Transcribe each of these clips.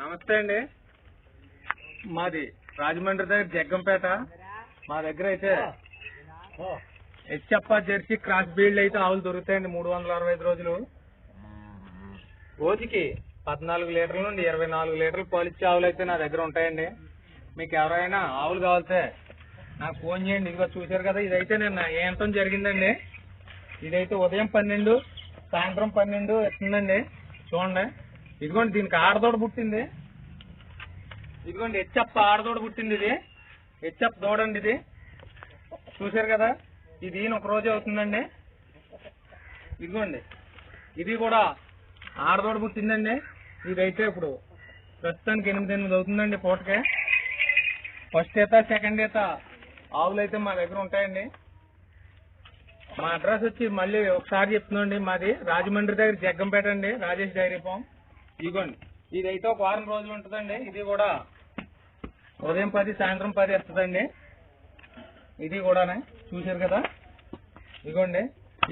నమస్తే అండి. మాది రాజమండ్రి దగ్గర జగ్గంపేట. మా దగ్గర అయితే హెచ్ఎప్ప జెర్సీ క్రాస్ బీల్డ్ అయితే ఆవులు దొరుకుతాయండి మూడు వందల అరవై ఐదు రోజులు. రోజుకి పద్నాలుగు లీటర్ల నుండి ఇరవై నాలుగు లీటర్లు పాలిచ్చే ఆవులు అయితే నా దగ్గర ఉంటాయండి. మీకు ఎవరైనా ఆవులు కావాల్సే నాకు ఫోన్ చేయండి. ఇదిగో చూశారు కదా ఇదైతే నిన్న ఏంతం జరిగిందండి. ఇదైతే ఉదయం పన్నెండు సాయంత్రం పన్నెండు ఇస్తుందండి. చూడండి. ఇదిగోండి దీనికి ఆడదోడ పుట్టింది. ఇదిగోండి హెచ్చప్ప ఆడదోడ పుట్టింది ఇది. హెచ్చప్ప దూడండి ఇది. చూశారు కదా ఇది ఈయన ఒక రోజు అవుతుందండి. ఇదిగోండి ఇది కూడా ఆడదోడ పుట్టిందండి. ఇదైతే ఇప్పుడు ప్రస్తుతానికి ఎనిమిది ఎనిమిది అవుతుందండి పూటకే. ఫస్ట్ ఈత సెకండ్ ఈత ఆవులు అయితే మా దగ్గర ఉంటాయండి. మా అడ్రస్ వచ్చి మళ్ళీ ఒకసారి చెప్తున్నాండి మాది రాజమండ్రి దగ్గర జగ్గంపేట అండి రాజేష్ డైరీ ఫామ్. ఇదిగోండి ఇదైతే ఒక వారం రోజులు ఉంటుందండి. ఇది కూడా ఉదయం పది సాయంత్రం పది వస్తుందండి. ఇది కూడానే చూశారు కదా? ఇదిగోండి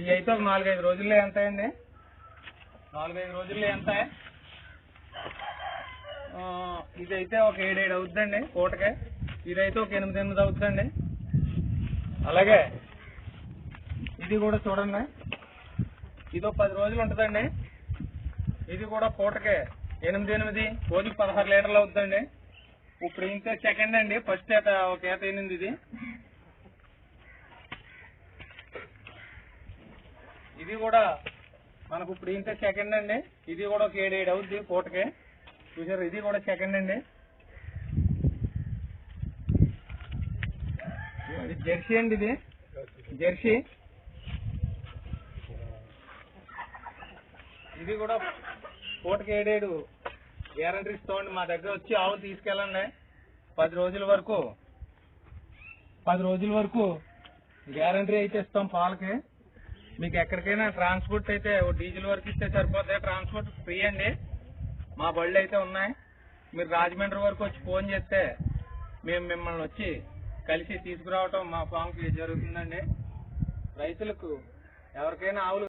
ఇవి అయితే ఒక నాలుగైదు రోజుల్లో ఎంత అండి నాలుగైదు రోజుల్లో ఎంత ఇదైతే ఒక ఏడేడు అవుతుందండి పూటకే ఇదైతే ఒక ఎనిమిది ఎనిమిది అవుతుందండి అలాగే ఇది కూడా చూడండి. ఇది ఒక పది రోజులు ఉంటుందండి. ఇది కూడా పూటకే. ఎనిమిది ఎనిమిది రోజుకి పదహారు లీటర్లు అవుతుందండి. ఇప్పుడు ఇంకా సెకండ్ అండి. ఫస్ట్ ఈత ఒక ఈత ఎనిమిది ఇది. ఇది కూడా మనకు ఇప్పుడు ఇంకా సెకండ్ అండి. ఇది కూడా ఒక ఏడు ఏడు అవుద్ది పూటకే. చూసారు ఇది కూడా సెకండ్ అండి. ఇది జెర్సీ అండి ఇది. జెర్సీ. ఇది కూడా పూటకి ఏడేడు. గ్యారంటీ ఇస్తామండి మా దగ్గర వచ్చి ఆవు తీసుకెళ్ళండి. పది రోజుల వరకు. పది రోజుల వరకు గ్యారంటీ అయితే ఇస్తాం పాలకి. మీకు ఎక్కడికైనా ట్రాన్స్పోర్ట్ అయితే డీజిల్ వరకు ఇస్తే సరిపోతే ట్రాన్స్పోర్ట్ ఫ్రీ అండి. మా బళ్ళు అయితే ఉన్నాయి. మీరు రాజమండ్రి వరకు వచ్చి ఫోన్ చేస్తే మేము మిమ్మల్ని వచ్చి కలిసి తీసుకురావటం మా ఫామ్కి జరుగుతుందండి. రైతులకు ఎవరికైనా ఆవులు